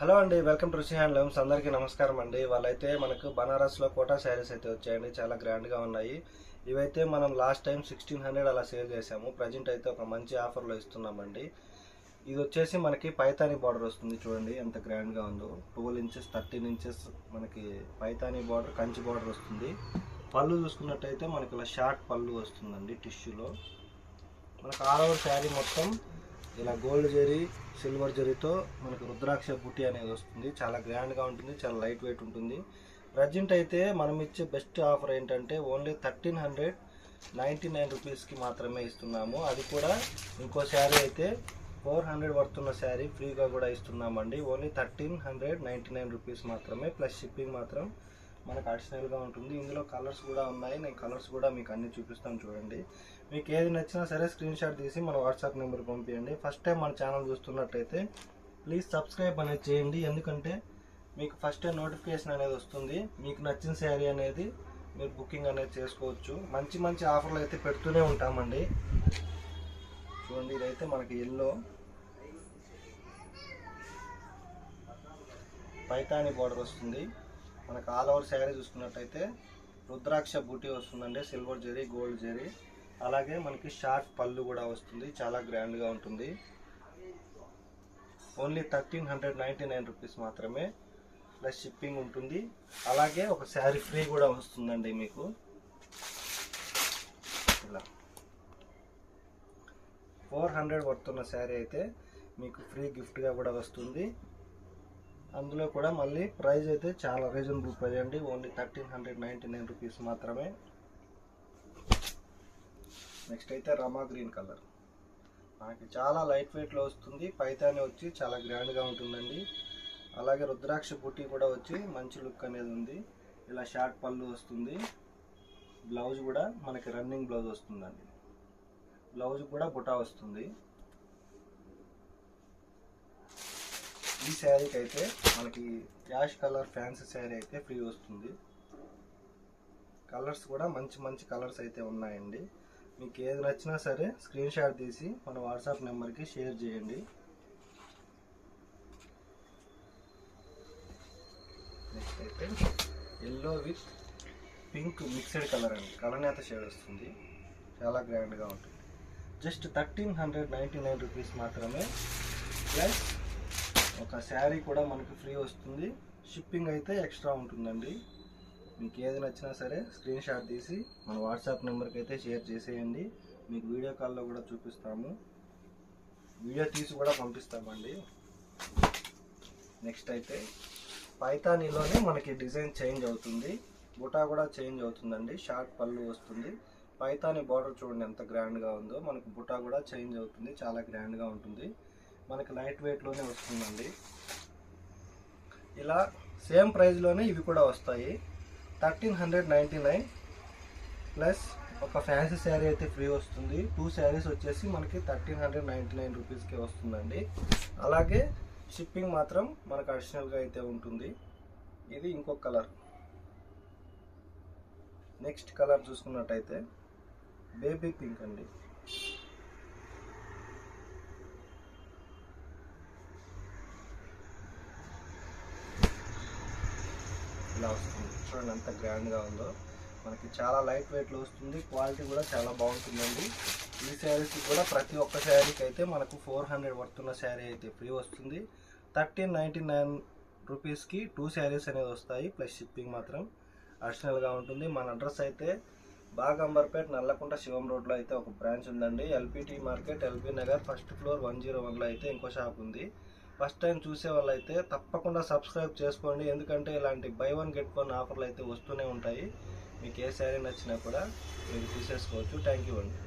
Hello అండి welcome to రుచి handlooms. అందరికీ నమస్కారం అండి. వాళ్ళైతే మనకు బనారస్లో కోటా శారీస్ అయితే వచ్చాయండి చాలా గ్రాండ్గా ఉన్నాయి. ఇవైతే మనం లాస్ట్ టైం సిక్స్టీన్ హండ్రెడ్ అలా సేల్ చేసాము ప్రజెంట్ అయితే ఒక మంచి ఆఫర్లో ఇస్తున్నామండి. ఇది వచ్చేసి మనకి పైతానీ బార్డర్ వస్తుంది చూడండి ఎంత గ్రాండ్గా ఉందో. ట్వెల్వ్ ఇంచెస్ థర్టీన్ ఇంచెస్ మనకి పైతానీ బార్డర్ కంచి బార్డర్ వస్తుంది. పళ్ళు చూసుకున్నట్టయితే మనకి ఇలా షార్ట్ పళ్ళు వస్తుందండి టిష్యూలో. మనకు ఆల్ ఓవర్ శారీ మొత్తం ఇలా గోల్డ్ జరీ సిల్వర్ జరీతో మనకు రుద్రాక్ష బుట్టి అనేది వస్తుంది. చాలా గ్రాండ్గా ఉంటుంది చాలా లైట్ వెయిట్ ఉంటుంది. ప్రజెంట్ అయితే మనం ఇచ్చే బెస్ట్ ఆఫర్ ఏంటంటే only thirteen hundred ninety nine రూపీస్కి మాత్రమే ఇస్తున్నాము. అది కూడా ఇంకో శారీ అయితే ఫోర్ హండ్రెడ్ పడుతున్న శారీ ఫ్రీగా కూడా ఇస్తున్నామండి. Only thirteen hundred ninety nine rupees మాత్రమే ప్లస్ షిప్పింగ్ మాత్రం మనకు అడిషనల్గా ఉంటుంది. ఇందులో కలర్స్ కూడా ఉన్నాయి. నేను కలర్స్ కూడా మీకు అన్ని చూపిస్తాను చూడండి. మీకు ఏది నచ్చినా సరే స్క్రీన్ షాట్ తీసి మన వాట్సాప్ నెంబర్ పంపించండి ఫస్ట్ టైం మన ఛానల్ చూస్తున్నట్టయితే ప్లీజ్ సబ్స్క్రైబ్ అనేది చేయండి. ఎందుకంటే మీకు ఫస్ట్ టైం నోటిఫికేషన్ అనేది వస్తుంది. మీకు నచ్చిన శారీ అనేది మీరు బుకింగ్ అనేది చేసుకోవచ్చు. మంచి మంచి ఆఫర్లు అయితే పెడుతూనే ఉంటామండి. చూడండి ఇదైతే మనకి ఎల్లో. పైతాని బార్డర్ వస్తుంది. మనకు ఆల్ ఓవర్ శారీ చూసుకున్నట్టయితే రుద్రాక్ష బూటీ వస్తుందండి సిల్వర్ జరీ గోల్డ్ జరీ అలాగే మనకి షార్ట్ పళ్ళు కూడా వస్తుంది చాలా గ్రాండ్గా ఉంటుంది. Only thirteen hundred ninety nine rupees మాత్రమే ప్లస్ షిప్పింగ్ ఉంటుంది. అలాగే ఒక శారీ ఫ్రీ కూడా వస్తుందండి మీకు. ఇలా. ఫోర్ హండ్రెడ్ పడుతున్న శారీ అయితే మీకు ఫ్రీ గిఫ్ట్గా కూడా వస్తుంది. అందులో కూడా మళ్ళీ ప్రైస్ అయితే చాలా రీజనబుల్ ప్రైస్ అండి. Only thirteen hundred ninety nine rupees మాత్రమే. నెక్స్ట్ అయితే రమా గ్రీన్ కలర్ మనకి చాలా లైట్ వెయిట్లో వస్తుంది. పైతాని వచ్చి చాలా గ్రాండ్గా ఉంటుందండి. అలాగే రుద్రాక్ష బుట్టి కూడా వచ్చి మంచి లుక్ అనేది ఉంది. ఇలా షార్ట్ పళ్ళు వస్తుంది. బ్లౌజ్ కూడా మనకి రన్నింగ్ బ్లౌజ్ వస్తుందండి. బ్లౌజ్ కూడా బుటా వస్తుంది. ఈ శారీకి అయితే మనకి యాష్ కలర్ ఫ్యాన్సీ శారీ అయితే ఫ్రీ వస్తుంది. కలర్స్ కూడా మంచి మంచి కలర్స్ అయితే ఉన్నాయండి. మీకు ఏది నచ్చినా సరే స్క్రీన్ షాట్ తీసి మన వాట్సాప్ నెంబర్కి షేర్ చేయండి. నెక్స్ట్ అయితే yellow with pink mixed colour అండి. కలనేత షేడ్ వస్తుంది. చాలా గ్రాండ్గా ఉంటుంది. Just thirteen hundred ninety nine rupees మాత్రమే ప్లస్ ఒక శారీ కూడా మనకి ఫ్రీ వస్తుంది. షిప్పింగ్ అయితే ఎక్స్ట్రా ఉంటుందండి. మీకు ఏది నచ్చినా సరే స్క్రీన్ షాట్ తీసి మన వాట్సాప్ నెంబర్కి అయితే షేర్ చేసేయండి. మీకు వీడియో కాల్లో కూడా చూపిస్తాము. వీడియో తీసి కూడా పంపిస్తామండి. నెక్స్ట్ అయితే పైతానీలోనే మనకి డిజైన్ చేంజ్ అవుతుంది. బుటా కూడా చేంజ్ అవుతుందండి. షార్ట్ పళ్ళు వస్తుంది. పైతాని బార్డర్ చూడండి ఎంత గ్రాండ్గా ఉందో. మనకు బుటా కూడా చేంజ్ అవుతుంది. చాలా గ్రాండ్గా ఉంటుంది. మనకి లైట్ వెయిట్లోనే వస్తుందండి. ఇలా సేమ్ ప్రైస్లోనే ఇవి కూడా వస్తాయి. Thirteen hundred ninety nine plus ఒక ఫ్యాన్సీ శారీ అయితే ఫ్రీ వస్తుంది. టూ శారీస్ వచ్చేసి మనకి థర్టీన్ హండ్రెడ్ నైంటీ నైన్ రూపీస్కే వస్తుందండి. అలాగే షిప్పింగ్ మాత్రం మనకు అడిషనల్గా అయితే ఉంటుంది. ఇది ఇంకో కలర్ నెక్స్ట్ కలర్ చూసుకున్నట్టయితే బేబీ పింక్ అండి ఇలా వస్తుంది చూడండి ఎంత గ్రాండ్గా ఉందో మనకి చాలా లైట్ వెయిట్లో వస్తుంది. క్వాలిటీ కూడా చాలా బాగుంటుందండి. ఈ శారీస్కి కూడా ప్రతి ఒక్క శారీకి అయితే మనకు ఫోర్ హండ్రెడ్ పడుతున్న శారీ అయితే ఫ్రీ వస్తుంది. థర్టీన్ నైంటీ నైన్ రూపీస్కి టూ శారీస్ అనేది వస్తాయి ప్లస్ షిప్పింగ్ మాత్రం అడిషనల్గా ఉంటుంది. మన అడ్రస్ అయితే బాగంబర్పేట నల్లకుంట శివం రోడ్లో అయితే ఒక బ్రాంచ్ ఉందండి. LPT market LB Nagar first floor one zero వన్లో అయితే ఇంకో షాప్ ఉంది. ఫస్ట్ టైం చూసే వాళ్ళైతే తప్పకుండా సబ్స్క్రైబ్ చేసుకోండి. ఎందుకంటే ఇలాంటి బై వన్ గెట్ వన్ ఆఫర్లు అయితే వస్తూనే ఉంటాయి. మీకు ఏ శారీ నచ్చినా కూడా మీరు తీసేసుకోవచ్చు. థ్యాంక్ యూ అండి.